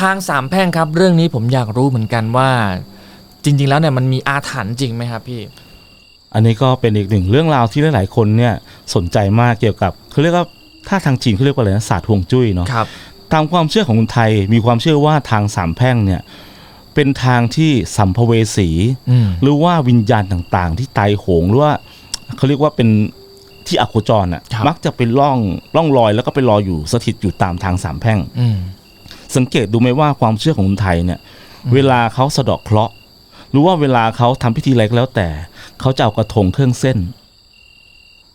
ทางสามแพร่งครับเรื่องนี้ผมอยากรู้เหมือนกันว่า จริง ๆ แล้วเนี่ยมันมีอาถรรพ์จริงไหมครับพี่ อันนี้ก็เป็นอีกหนึ่งเรื่องราวที่หลายๆคนเนี่ยสนใจมากเกี่ยวกับเขาเรียกว่าถ้าทางจีนเขาเรียกว่าอะไรนะศาสตร์ฮวงจุ้ยเนาะครับตามความเชื่อของคนไทยมีความเชื่อว่าทางสามแพร่งเนี่ยเป็นทางที่สัมภเวสีอืมหรือว่าวิญญาณต่างๆ ที่ตายโหงหรือว่าเขาเรียกว่าเป็นที่อโคจรอะครับมักจะเป็นร่องร่องรอยแล้วก็ไปรออยู่สถิตอยู่ตามทางสามแพร่งอืม สังเกตดูไหมว่าความเชื่อของคนไทยเนี่ยอืมเวลาเขาสะเดาะเคราะห์หรือว่าเวลาเขาทำพิธีอะไรก็แล้วแต่ เขาจะเอากระทงเครื่องเส้น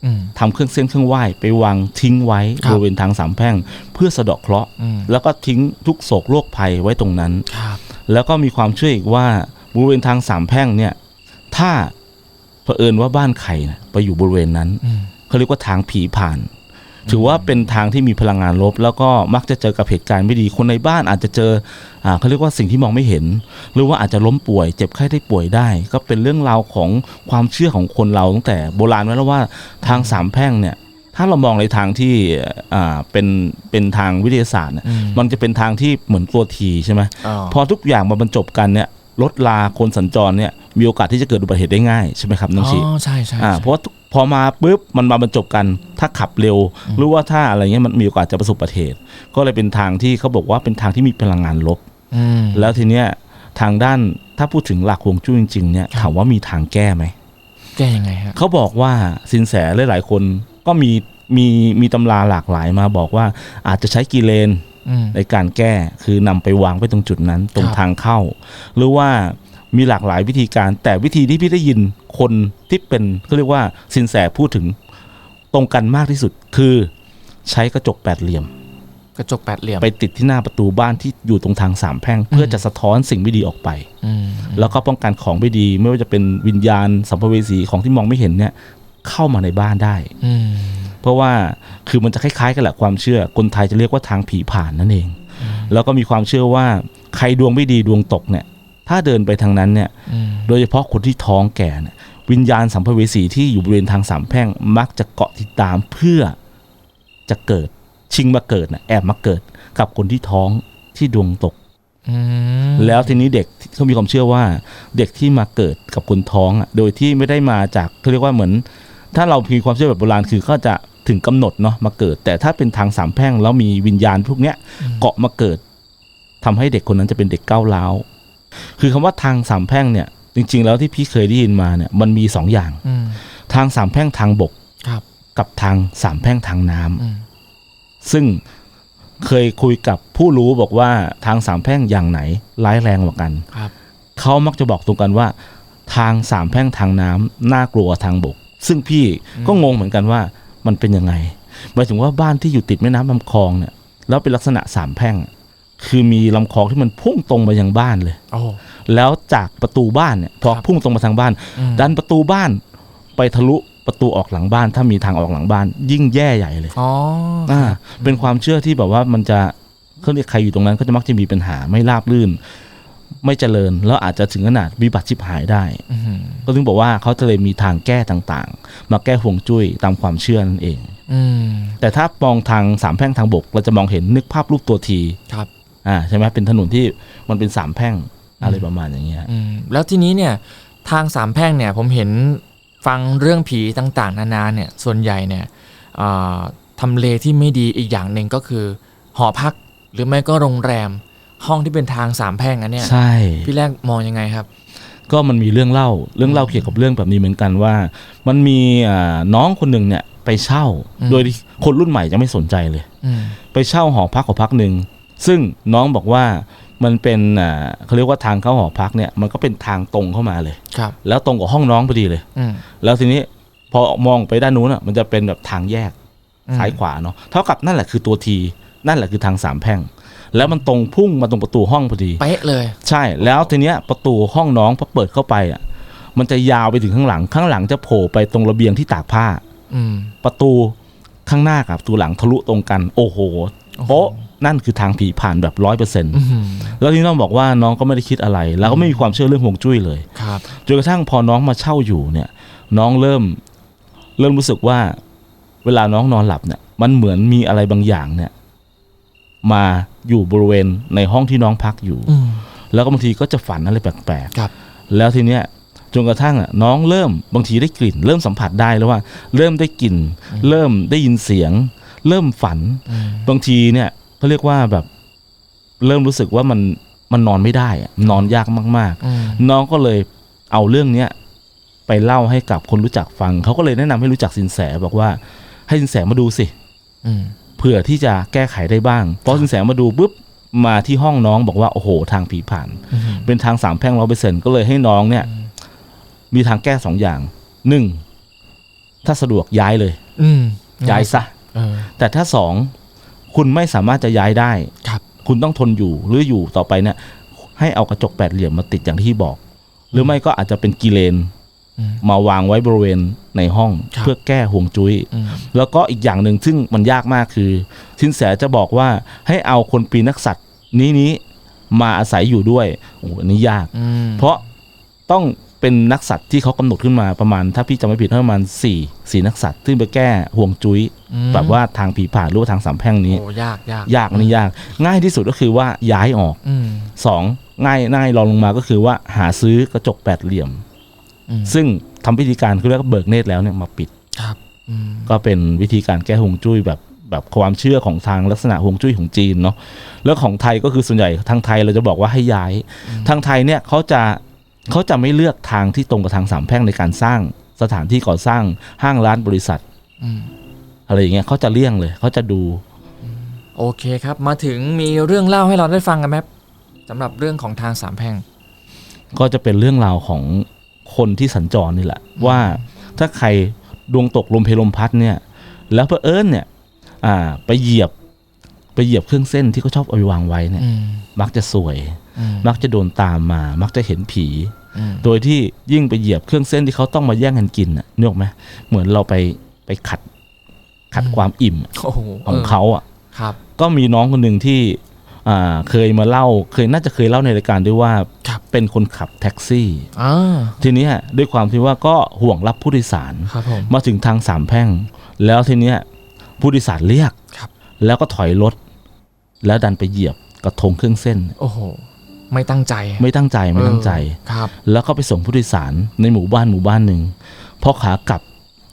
อืมทำเครื่องเส้นเครื่องไหว้ไปวางทิ้งไว้ครับบริเวณทางสามแพร่ง เพื่อสะเดาะเคราะห์อืมแล้วก็ทิ้งทุกโศกโรคภัยไว้ตรงนั้นครับแล้วก็มีความเชื่ออีกว่าบริเวณทางสามแพร่งเนี่ย ถ้าเผอิญว่าบ้านใครนะไปอยู่บริเวณนั้นอืมเขาเรียกว่าทางผีผ่าน ถือว่าเป็นทางที่มีพลังงานลบ แล้วก็มักจะเจอกับเหตุการณ์ไม่ดีคนในบ้านอาจจะเจออ่าเขาเรียกว่าสิ่งที่มองไม่เห็น หรือว่าอาจจะล้มป่วย เจ็บไข้ได้ป่วยได้ ก็เป็นเรื่องราวของความเชื่อของคนเราตั้งแต่โบราณไว้แล้วว่าทางสามแพร่งเนี่ยถ้าเรามองในทางที่อ่าเป็นเป็นทางวิทยาศาสตร์เนี่ยอืมมันจะเป็นทางที่เหมือนตัวทีใช่ไหมอ๋อพอทุกอย่างมาบรรจบกันเนี่ยรถลาคนสัญจรเนี่ยมีโอกาสที่จะเกิดอุบัติเหตุได้ง่ายใช่ไหมครับน้องชีอ๋อใช่ใช่อ่าใช่เพราะว่า พอมาปุ๊บมันมาบรรจบกัน ถ้าขับเร็ว หรือว่าถ้าอะไรเงี้ยมันมีโอกาสจะประสบอุบัติเหตุ ก็เลยเป็นทางที่เขาบอกว่าเป็นทางที่มีพลังงานลบอืมแล้วทีเนี้ยทางด้านถ้าพูดถึงหลักฮวงจุ้ยจริง ๆ เนี่ยครับถามว่ามีทางแก้ไหมแก้ยังไงฮะเขาบอกว่าสินแสหลายๆคนก็มีมีมีตำราหลากหลายมาบอกว่าอาจจะใช้กิเลนอืมในการแก้คือนำไปวางไว้ตรงจุดนั้น ตรงครับทางเข้า หรือว่า มีหลากหลายวิธีการ แต่วิธีที่พี่ได้ยินคนที่เป็นเขาเรียกว่าสินแสพูดถึงตรงกันมากที่สุด คือใช้กระจกแปดเหลี่ยม กระจกแปดเหลี่ยมไปติดที่หน้าประตูบ้านที่อยู่ตรงทางสามแพร่ง เพื่อจะสะท้อนสิ่งไม่ดีออกไปอืมแล้วก็ป้องกันของไม่ดี ไม่ว่าจะเป็นวิญญาณสัมภเวสีของที่มองไม่เห็นเนี่ย เข้ามาในบ้านได้อืมเพราะว่าคือมันจะคล้ายๆกันแหละความเชื่อคนไทยจะเรียกว่าทางผีผ่านนั่นเอง แล้วก็มีความเชื่อว่าใครดวงไม่ดีดวงตกเนี่ย ถ้าเดินไปทางนั้นเนี่ยอืมโดยเฉพาะคนที่ท้องแก่เนี่ยวิญญาณสัมภเวสีที่อยู่บริเวณทางสามแพร่งมักจะเกาะติดตามเพื่อจะเกิดชิงมาเกิดนะแอบมาเกิดกับคนที่ท้องที่ดวงตกอืมแล้วทีนี้เด็กเขามีความเชื่อว่า เด็กที่มาเกิดกับคนท้องอะโดยที่ไม่ได้มาจากเขาเรียกว่าเหมือน ถ้าเรามีความเชื่อแบบโบราณคือก็จะถึงกำหนดเนาะมาเกิด แต่ถ้าเป็นทางสามแพร่งแล้วมีวิญญาณพวกเนี้ยเกาะมาเกิดทำให้เด็กคนนั้นจะเป็นเด็กก้าวร้าว คือคำว่าทางสามแพร่งเนี่ย จริง ๆ แล้วที่พี่เคยได้ยินมาเนี่ยมันมีสองอย่างอืมทางสามแพร่งทางบกครับกับทางสามแพร่งทางน้ำอืมซึ่งเคยคุยกับผู้รู้บอกว่าทางสามแพร่งอย่างไหนร้ายแรงกว่ากันครับเขามักจะบอกตรงกันว่า ทางสามแพร่งทางน้ำน่ากลัวกว่าทางบก ซึ่งพี่ก็งงเหมือนกันว่ามันเป็นยังไงหมายถึงว่าบ้านที่อยู่ติดแม่น้ำลำคลองเนี่ยแล้วเป็นลักษณะสามแพร่ง คือมีลำคลองที่มันพุ่งตรงมายังบ้านเลยโอ้แล้วจากประตูบ้านเนี่ยพอครับพุ่งตรงมาทางบ้านอืมดันประตูบ้านไปทะลุประตูออกหลังบ้าน ถ้ามีทางออกหลังบ้าน ยิ่งแย่ใหญ่เลยอ๋ออ่าเป็นความเชื่อที่แบบว่ามันจะเขาเรียกใครอยู่ตรงนั้นก็จะมักจะมีปัญหาไม่ราบรื่น ไม่เจริญแล้วอาจจะถึงขนาดวิบัติชิบหายได้อืมก็ถึงบอกว่าเขาจะเลยมีทางแก้ต่างๆ มาแก้ห่วงจุ้ยตามความเชื่อนั่นเองอืมแต่ถ้ามองทางสามแพร่งทางบกเราจะมองเห็นนึกภาพรูปตัวทีครับ อ่าใช่ไหมเป็นถนนที่มันเป็นสามแพร่งอะไรประมาณอย่างเงี้ยอืมแล้วทีนี้เนี่ยทางสามแพร่งเนี่ยผมเห็นฟังเรื่องผีต่างๆ นานาเนี่ยส่วนใหญ่เนี่ยอ่าทำเลที่ไม่ดีอีกอย่างหนึ่งก็คือ หอพักหรือไม่ก็โรงแรมห้องที่เป็นทางสามแพร่งอันเนี่ยใช่พี่แรกมองยังไงครับ ก็มันมีเรื่องเล่าเรื่องเล่าเกี่ยวกับเรื่องแบบนี้เหมือนกันว่า มันมีอ่าน้องคนหนึ่งเนี่ยไปเช่าอืมโดยที่คนรุ่นใหม่จะไม่สนใจเลยอืมไปเช่าหอพักหอพักหนึ่ง ซึ่งน้องบอกว่ามันเป็นอ่าเขาเรียกว่าทางเข้าหอพักเนี่ยมันก็เป็นทางตรงเข้ามาเลยครับ แล้วตรงกับห้องน้องพอดีเลยอืมแล้วทีนี้พอมองไปด้านนู้นอะมันจะเป็นแบบทางแยกอืมซ้ายขวาเนาะเท่ากับนั่นแหละคือตัวทีนั่นแหละคือทางสามแพร่ง แล้วมันตรงพุ่งมาตรงประตูห้องพอดีเป๊ะเลย ใช่แล้วทีเนี้ยประตูห้องน้องพอเปิดเข้าไปอะมันจะยาวไปถึงข้างหลัง ข้างหลังจะโผล่ไปตรงระเบียงที่ตากผ้า อืมประตูข้างหน้ากับประตูหลังทะลุตรงกัน โอ้โหโป๊ะ นั่นคือทางผีผ่านแบบร้อยเปอร์เซ็นต์อื้อหือแล้วที่น้องบอกว่าน้องก็ไม่ได้คิดอะไร แล้วก็ไม่มีความเชื่อเรื่องฮวงจุ้ยเลยครับจนกระทั่งพอน้องมาเช่าอยู่เนี่ย น้องเริ่มเริ่มรู้สึกว่า เวลาน้องนอนหลับเนี่ย มันเหมือนมีอะไรบางอย่างเนี่ย มาอยู่บริเวณในห้องที่น้องพักอยู่อืมแล้วก็บางทีก็จะฝันอะไรแปลกครับๆแล้วทีเนี้ยจนกระทั่งอะน้องเริ่มบางทีได้กลิ่น เริ่มสัมผัสได้แล้วว่า เริ่มได้กลิ่น เริ่มได้ยินเสียง เริ่มฝันอืมบางทีเนี่ย เขาเรียกว่าแบบ เริ่มรู้สึกว่ามันมันนอนไม่ได้อะนอนยากมากอืมๆน้องก็เลยเอาเรื่องเนี้ยไปเล่าให้กับคนรู้จักฟัง เขาก็เลยแนะนำให้รู้จักสินแสบอกว่า ให้สินแสมาดูสิอืมเผื่อที่จะแก้ไขได้บ้างพอสินแสมาดูปุ๊บมาที่ห้องน้องบอกว่าโอ้โห ทางผีผ่านอืมเป็นทางสามแพร่งร้อยเปอร์เซ็นต์ก็เลยให้น้องเนี่ย มีทางแก้สองอย่างหนึ่งถ้าสะดวกย้ายเลย อืมย้ายซะเออแต่ถ้าสอง คุณไม่สามารถจะย้ายได้ครับ คุณต้องทนอยู่หรืออยู่ต่อไปเนี่ย ให้เอากระจกแปดเหลี่ยมมาติดอย่างที่บอก หรือไม่ก็อาจจะเป็นกีเลนอืมมาวางไว้บริเวณในห้องครับเพื่อแก้ห่วงจุ้ยอืมแล้วก็อีกอย่างหนึ่งซึ่งมันยากมากคือ สินแสจะบอกว่าให้เอาคนปีนักสัตว์นี้นี้มาอาศัยอยู่ด้วยโอ้โหอันนี้ยากอืมเพราะต้อง เป็นนักสัตว์ที่เขากำหนดขึ้นมาประมาณ ถ้าพี่จำไม่ผิดประมาณสี่สี่นักสัตว์ซึ่งไปแก้ห่วงจุ้ยอืมแบบว่าทางผีผ่านหรือว่าทางสามแพร่งนี้โอ้ยากยากยากนี่ยาก ง่ายที่สุดก็คือว่าย้ายออกอืมสองง่ายง่ายรองลงมาก็คือว่าหาซื้อกระจกแปดเหลี่ยมอืมซึ่งทำพิธีการคือเรียกว่าเบิกเนตรแล้วเนี่ยมาปิดครับอืมก็เป็นวิธีการแก้ฮวงจุ้ยแบบแบบความเชื่อของทางลักษณะฮวงจุ้ยของจีนเนาะแล้วของไทยก็คือส่วนใหญ่ทางไทยเราจะบอกว่าให้ย้าย ทางไทยเนี่ยเขาจะ เขาจะไม่เลือกทางที่ตรงกับทางสามแพร่งในการสร้างสถานที่ก่อสร้างห้างร้านบริษัทอืมอะไรอย่างเงี้ยเขาจะเลี่ยงเลยเขาจะดู โอเคครับ มาถึงมีเรื่องเล่าให้เราได้ฟังกันไหมสำหรับเรื่องของทางสามแพร่ง ก็จะเป็นเรื่องราวของคนที่สัญจรนี่แหละ ว่าถ้าใครดวงตกลมเพลลมพัดเนี่ย แล้วเพอเอิญเนี่ย อ่า ไปเหยียบ ไปเหยียบเครื่องเส้นที่เขาชอบเอาไปวางไว้เนี่ยอืมมักจะสวยอืมมักจะโดนตามมา มักจะเห็นผีอืมโดยที่ยิ่งไปเหยียบเครื่องเส้นที่เขาต้องมาแย่งกันกินน่ะนึกออกไหมเหมือนเราไปไปขัดขัดความอิ่มโอ้โหของเขาอะครับก็มีน้องคนหนึ่งที่อ่าเคยมาเล่า เคยน่าจะเคยเล่าในรายการด้วยว่าครับเป็นคนขับแท็กซี่อ่าทีเนี้ยด้วยความที่ว่าก็ห่วงรับผู้โดยสารครับผมมาถึงทางสามแพร่ง แล้วทีเนี้ยผู้โดยสารเรียกครับ แล้วก็ถอยรถแล้วดันไปเหยียบกระทงเครื่องเส้น โอ้โห ไม่ตั้งใจไม่ตั้งใจไม่ตั้งใจเออครับ แล้วก็ไปส่งผู้โดยสารในหมู่บ้านหมู่บ้านหนึ่งพอขากลับ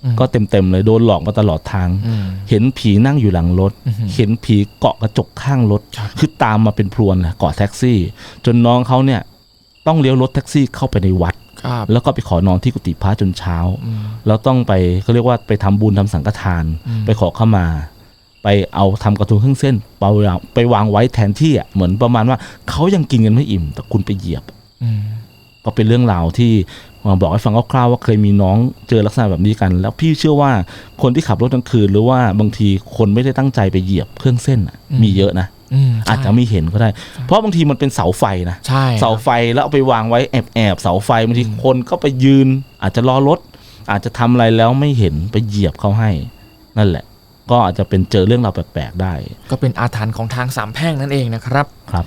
อืมก็เต็มๆเลยโดนหลอกมาตลอดทางอืมเห็นผีนั่งอยู่หลังรถอืมเห็นผีเกาะกระจกข้างรถครับคือตามมาเป็นพรวนเลยเกาะแท็กซี่ จนน้องเขาเนี่ยต้องเลี้ยวรถแท็กซี่เข้าไปในวัดครับแล้วก็ไปขอนอนที่กุฏิพระจนเช้าอืมแล้วต้องไปเขาเรียกว่าไปทำบุญทำสังฆทานอืมไปขอเข้ามา ไปเอาทำกระทงเครื่องเส้นไปวางไปวางไว้แทนที่อะเหมือนประมาณว่าเขายังกินกันไม่อิ่ม แต่คุณไปเหยียบอืมก็เป็นเรื่องราวที่มาบอกให้ฟังคร่าวๆว่าเคยมีน้องเจอลักษณะแบบนี้กัน แล้วพี่เชื่อว่าคนที่ขับรถกลางคืน หรือว่าบางทีคนไม่ได้ตั้งใจไปเหยียบเครื่องเส้นอะมีเยอะนะอืมอาจจะไม่เห็นก็ได้ เพราะบางทีมันเป็นเสาไฟนะใช่เสาไฟแล้วเอาไปวางไว้แอบแอบๆเสาไฟบางทีคนก็ไปยืน อาจจะรอรถอาจจะทำอะไรแล้วไม่เห็นไปเหยียบเขาให้ นั่นแหละ ก็อาจจะเป็นเจอเรื่องราวแปลกๆได้ ก็เป็นอาถรรพ์ของทางสามแพร่งนั่นเองนะครับครับ